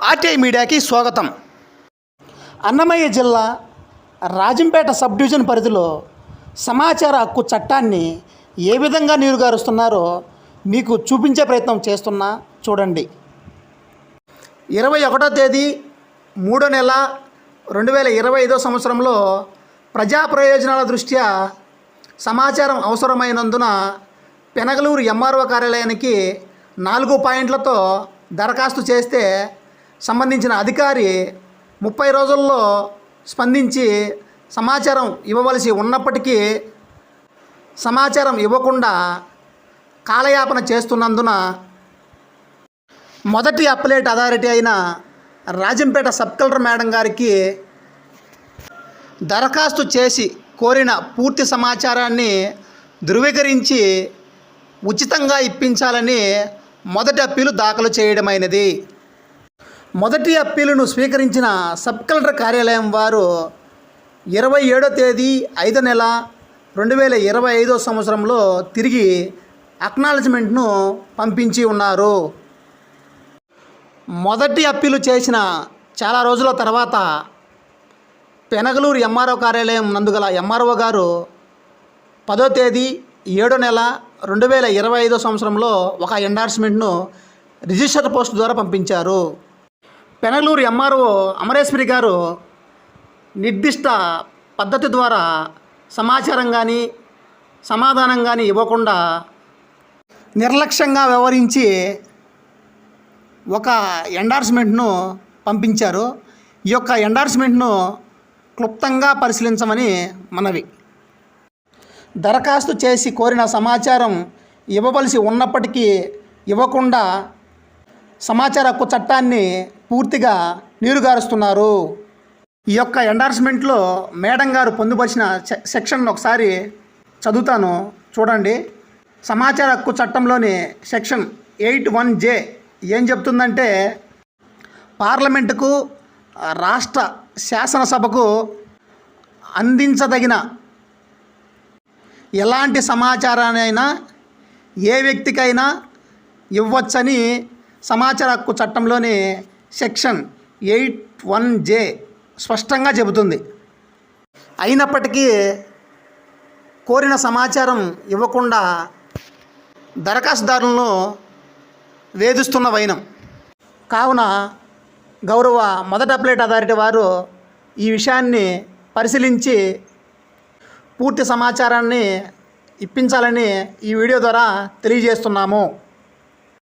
RTI మీడియాకి స్వాగతం. అన్నమయ్య జిల్లా రాజంపేట సబ్ డివిజన్ పరిధిలో సమాచార హక్కు చట్టాన్ని ఏ విధంగా నీరుగారుస్తున్నారో మీకు చూపించే ప్రయత్నం చేస్తున్నా చూడండి. ఇరవై ఒకటో తేదీ మూడో నెల రెండు వేల ఇరవై ఐదో సంవత్సరంలో ప్రజా ప్రయోజనాల దృష్ట్యా సమాచారం అవసరమైనందున పెనగలూరు ఎంఆర్ఓ కార్యాలయానికి నాలుగు పాయింట్లతో దరఖాస్తు చేస్తే సంబంధించిన అధికారి ముప్పై రోజుల్లో స్పందించి సమాచారం ఇవ్వవలసి ఉన్నప్పటికీ సమాచారం ఇవ్వకుండా కాలయాపన చేస్తున్నందున మొదటి అప్లేట్ అథారిటీ అయిన రాజంపేట సబ్ కలెక్టర్ మేడం గారికి దరఖాస్తు చేసి కోరిన పూర్తి సమాచారాన్ని ధృవీకరించి ఉచితంగా ఇప్పించాలని మొదటి అప్పీలు దాఖలు చేయడమైనది. మొదటి అప్పీలును స్వీకరించిన సబ్ కలెక్టర్ కార్యాలయం వారు ఇరవై ఏడో తేదీ ఐదో నెల రెండు వేల ఇరవై ఐదో సంవత్సరంలో తిరిగి అక్నాలజ్మెంట్ను పంపించి ఉన్నారు. మొదటి అప్పీలు చేసిన చాలా రోజుల తర్వాత పెనగలూరు ఎంఆర్ఓ కార్యాలయం నందుగల ఎంఆర్ఓ గారు పదో తేదీ ఏడో నెల రెండు వేల ఇరవై ఐదో సంవత్సరంలో ఒక ఎండార్స్మెంట్ను రిజిస్టర్ పోస్ట్ ద్వారా పంపించారు. పెనగలూరు ఎంఆర్ఓ అమరేశ్వరి గారు నిర్దిష్ట పద్ధతి ద్వారా సమాచారం కానీ సమాధానం కానీ ఇవ్వకుండా నిర్లక్ష్యంగా వ్యవహరించి ఒక ఎండార్స్మెంట్ను పంపించారు. ఈ యొక్క ఎండార్స్మెంట్ను క్లుప్తంగా పరిశీలించమని మనవి. దరఖాస్తు చేసి కోరిన సమాచారం ఇవ్వవలసి ఉన్నప్పటికీ ఇవ్వకుండా సమాచార హక్కు చట్టాన్ని పూర్తిగా నీరుగారుస్తున్నారు. ఈ యొక్క ఎండార్స్మెంట్లో మేడం గారు పొందుపరిచిన సెక్షన్ ఒకసారి చదువుతాను. చూడండి. సమాచార హక్కు చట్టంలోని సెక్షన్ ఎయిట్ వన్ జే ఏం చెప్తుందంటే పార్లమెంటుకు రాష్ట్ర శాసనసభకు అందించదగిన ఎలాంటి సమాచారాన్నైనా ఏ వ్యక్తికైనా ఇవ్వచ్చని సమాచార హక్కు చట్టంలోని సెక్షన్ ఎయిట్ వన్ జే స్పష్టంగా చెబుతుంది. అయినప్పటికీ కోరిన సమాచారం ఇవ్వకుండా దరఖాస్తుదారులను వేధిస్తున్న వైనం. కావున గౌరవ మొదటి అప్లేట్ అథారిటీ వారు ఈ విషయాన్ని పరిశీలించి పూర్తి సమాచారాన్ని ఇప్పించాలని ఈ వీడియో ద్వారా తెలియజేస్తున్నాము.